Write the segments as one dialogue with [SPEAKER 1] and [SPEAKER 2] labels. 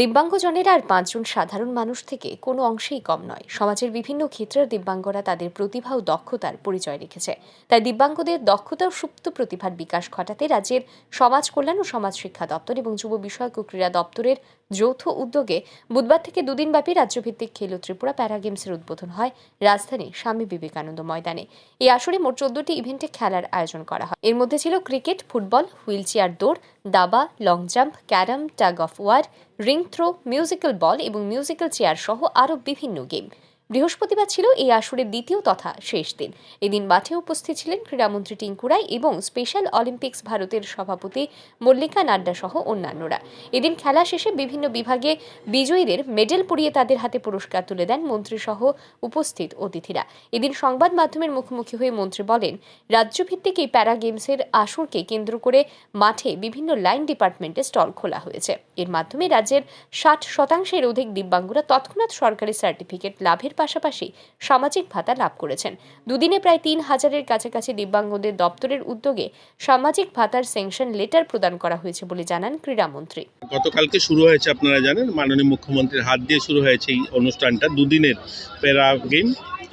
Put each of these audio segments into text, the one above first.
[SPEAKER 1] দিব্যাঙ্গজনেরা আর পাঁচজন সাধারণ মানুষ থেকে কোনো অংশেই কম নয়। সমাজের বিভিন্ন ক্ষেত্রের দিব্যাঙ্গরা তাদের প্রতিভা ও দক্ষতার পরিচয় রেখেছে। তাই দিব্যাঙ্গদের দক্ষতা ও সুপ্ত প্রতিভার বিকাশ ঘটাতে রাজ্যের সমাজ কল্যাণ ও সমাজ শিক্ষা দপ্তর এবং যুব বিষয়ক ও ক্রীড়া দপ্তরের যৌথ উদ্যোগে বুধবার থেকে দুদিনব্যাপী রাজ্যভিত্তিক খেলো ত্রিপুরা প্যারা গেমসের উদ্বোধন হয় রাজধানী স্বামী বিবেকানন্দ ময়দানে। এই আসরে মোট চোদ্দটি ইভেন্টে খেলার আয়োজন করা হয়। এর মধ্যে ছিল ক্রিকেট, ফুটবল, হুইল চেয়ার দৌড়, দাবা, long jump, carrom, tug of war ring throw musical ball এবং মিউজিক্যাল চেয়ার সহ আরও বিভিন্ন গেম। বৃহস্পতিবার ছিল এই আসরের দ্বিতীয় তথা শেষ দিন। এদিন মাঠে উপস্থিত ছিলেন ক্রীড়ামন্ত্রী টিঙ্কুরাই এবং স্পেশাল অলিম্পিক্স ভারতের সভাপতি মল্লিকা নাড্ডা সহ অন্যান্যরা। এদিন খেলা শেষে বিভিন্ন বিভাগে বিজয়ীদের মেডেল পরিয়ে তাদের হাতে পুরস্কার তুলে দেন মন্ত্রী সহ উপস্থিত অতিথিরা। এদিন সংবাদ মাধ্যমের মুখোমুখি হয়ে মন্ত্রী বলেন, রাজ্যভিত্তিক এই প্যারা গেমসের আসরকে কেন্দ্র করে মাঠে বিভিন্ন লাইন ডিপার্টমেন্টে স্টল খোলা হয়েছে। এর মাধ্যমে রাজ্যের ষাট শতাংশের অধিক দিব্যাঙ্গরা তৎক্ষণাৎ সরকারি সার্টিফিকেট লাভের পাশাপাশি সামাজিক ভাতা লাভ করেছেন। দুদিনে প্রায় তিন হাজারের কাছাকাছি দিব্যাঙ্গদের দপ্তরের উদ্যোগে সামাজিক ভাতার স্যাংশন লেটার প্রদান করা হয়েছে বলে জানান ক্রীড়ামন্ত্রী
[SPEAKER 2] গতকালকে শুরু হয়েছে, আপনারা জানেন, মাননীয় মুখ্যমন্ত্রীর হাত দিয়ে শুরু হয়েছে এই অনুষ্ঠানটা, দুদিনের প্যারা গেম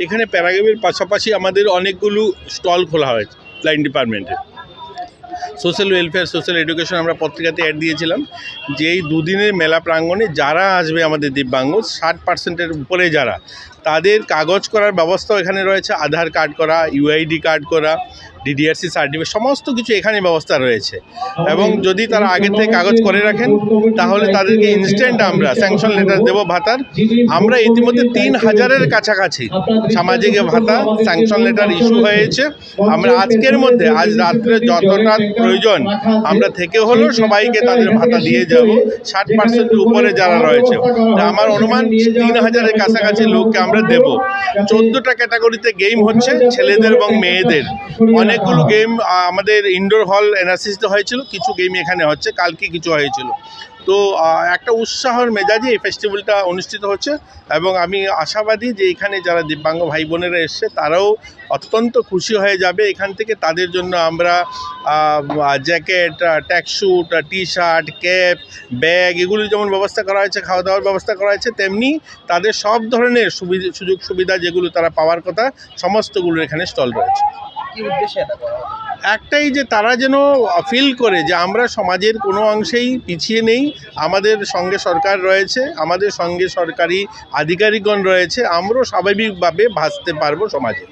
[SPEAKER 2] এখানে প্যারা গেমের পাশাপাশি আমাদের অনেকগুলো স্টল খোলা হয়েছে লাইন ডিপার্টমেন্টে সোশ্যাল ওয়েলফেয়ার সোশ্যাল এডুকেশন আমরা পত্রিকাতে অ্যাড দিয়েছিলাম, যে এই দুদিনের মেলা প্রাঙ্গণে যারা আসবে আমাদের দিব্যাঙ্গ, ষাট পার্সেন্টের উপরে যারা তাদের কাগজ করার ব্যবস্থাও এখানে রয়েছে, আধার কার্ড করা ইউআইডি কার্ড করা ডিডিআরসি সার্টিফিকেট সমস্ত কিছু এখানে ব্যবস্থা রয়েছে। এবং যদি তারা আগে থেকে কাগজ করে রাখেন, তাহলে তাদেরকে ইনস্ট্যান্ট আমরা স্যাংশন লেটার দেবো ভাতার। আমরা ইতিমধ্যে তিন হাজারের কাছাকাছি সামাজিক ভাতা স্যাংশন লেটার ইস্যু হয়েছে। আমরা আজকের মধ্যে, আজ রাত্রে যতটা প্রয়োজন আমরা থেকে হলেও সবাইকে তাদের ভাতা দিয়ে যাব। ষাট পার্সেন্টের উপরে যারা রয়েছে। আমার অনুমান, তিন হাজারের কাছাকাছি লোককে আমরা দেব। চোদ্দোটা ক্যাটাগরিতে গেম হচ্ছে, ছেলেদের এবং মেয়েদের। অনেকগুলো গেম আমাদের ইনডোর হল এনআরসিসিতে হয়েছিল, কিছু গেম এখানে হচ্ছে, কালকে কিছু হয়েছিল। তো একটা উৎসাহর মেজাজে এই ফেস্টিভ্যালটা অনুষ্ঠিত হচ্ছে এবং আমি আশাবাদী যে এখানে যারা দিব্যাঙ্গ ভাই বোনেরা এসছে, তারাও অত্যন্ত খুশি হয়ে যাবে। এখান থেকে তাদের জন্য আমরা jacket tracksuit T shirt cap bag এগুলো যেমন ব্যবস্থা করা হয়েছে, খাওয়া দাওয়ার ব্যবস্থা করা হয়েছে, তেমনি তাদের সব ধরনের সুবিধা সুযোগ সুবিধা যেগুলো তারা পাওয়ার কথা সমস্তগুলো এখানে স্টল রয়েছে।
[SPEAKER 3] কি উদ্দেশ্যে এটা করা হবে?
[SPEAKER 2] একটাই যে তারা যেন ফিল করে যে আমরা সমাজের কোনো অংশেই পিছিয়ে নেই আমাদের সঙ্গে সরকার রয়েছে আমাদের সঙ্গে সরকারি আধিকারিকগণ রয়েছে আমরাও স্বাভাবিকভাবে ভাসতে পারব সমাজে।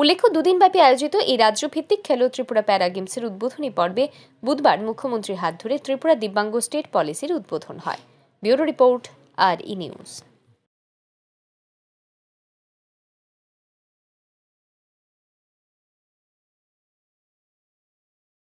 [SPEAKER 1] উল্লেখ্য দুদিনব্যাপী আয়োজিত এই রাজ্যভিত্তিক খেলো ত্রিপুরা প্যারা গেমসের উদ্বোধনী পর্বে বুধবার মুখ্যমন্ত্রীর হাত ধরে ত্রিপুরা দিব্যাঙ্গ স্টেট পলিসির উদ্বোধন হয়। ব্যুরো রিপোর্ট আর ই নিউজ।